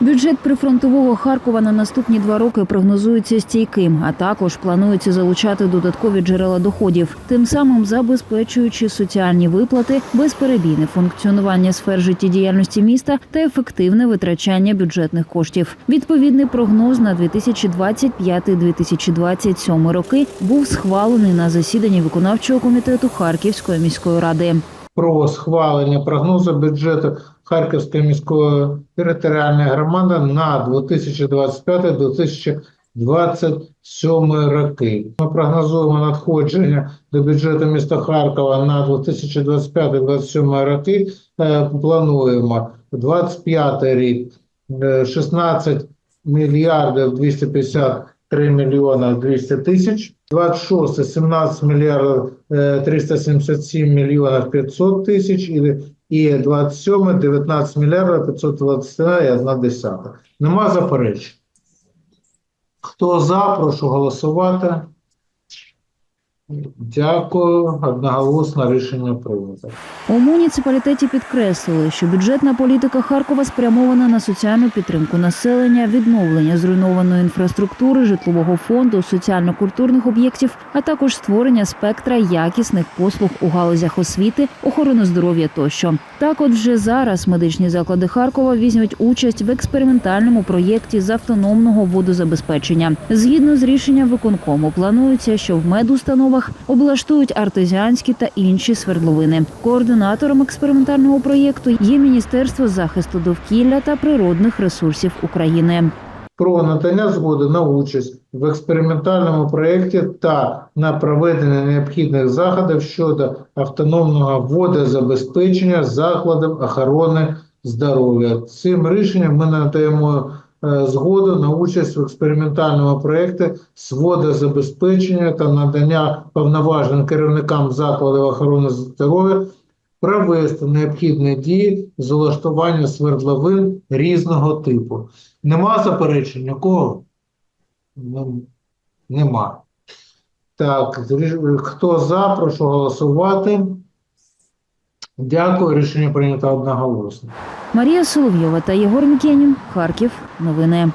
Бюджет прифронтового Харкова на наступні два роки прогнозується стійким, а також планується залучати додаткові джерела доходів, тим самим забезпечуючи соціальні виплати, безперебійне функціонування сфер життєдіяльності міста та ефективне витрачання бюджетних коштів. Відповідний прогноз на 2025-2027 роки був схвалений на засіданні виконавчого комітету Харківської міської ради. про схвалення прогнозу бюджету Харківської міської територіальної громади на 2025-2027 роки. Ми прогнозуємо надходження до бюджету міста Харкова на 2025-2027 роки. Е, Плануємо 25 рік е, 16 мільярдів 253 мільйона 200 тисяч. 26 17 мільярдів е, 377 мільйонів 500 тисяч і, і 27 19 мільярдів 521 десята. Нема заперечень. Хто за, прошу голосувати. Дякую. Одноголосно рішення прийнято. У муніципалітеті підкреслили, що бюджетна політика Харкова спрямована на соціальну підтримку населення, відновлення зруйнованої інфраструктури, житлового фонду, соціально-культурних об'єктів, а також створення спектра якісних послуг у галузях освіти, охорони здоров'я тощо. Так, от вже зараз медичні заклади Харкова візьмуть участь в експериментальному проєкті з автономного водозабезпечення. Згідно з рішенням виконкому, планується, що в медустановах облаштують артезіанські та інші свердловини. Координатором експериментального проєкту є Міністерство захисту довкілля та природних ресурсів України. про надання згоди на участь в експериментальному проєкті та на проведення необхідних заходів щодо автономного водозабезпечення закладів охорони здоров'я. Цим рішенням ми надаємо згоду на участь в експериментальному проєкті з водозабезпечення та надання повноважень керівникам закладів охорони здоров'я провести необхідні дії з улаштування свердловин різного типу. Нема заперечень нікого? Ну, Нема. Так, хто за, прошу голосувати. Дякую, рішення прийнято одноголосно. Марія Соловйова та Єгор Мікенін. Харків. Новини.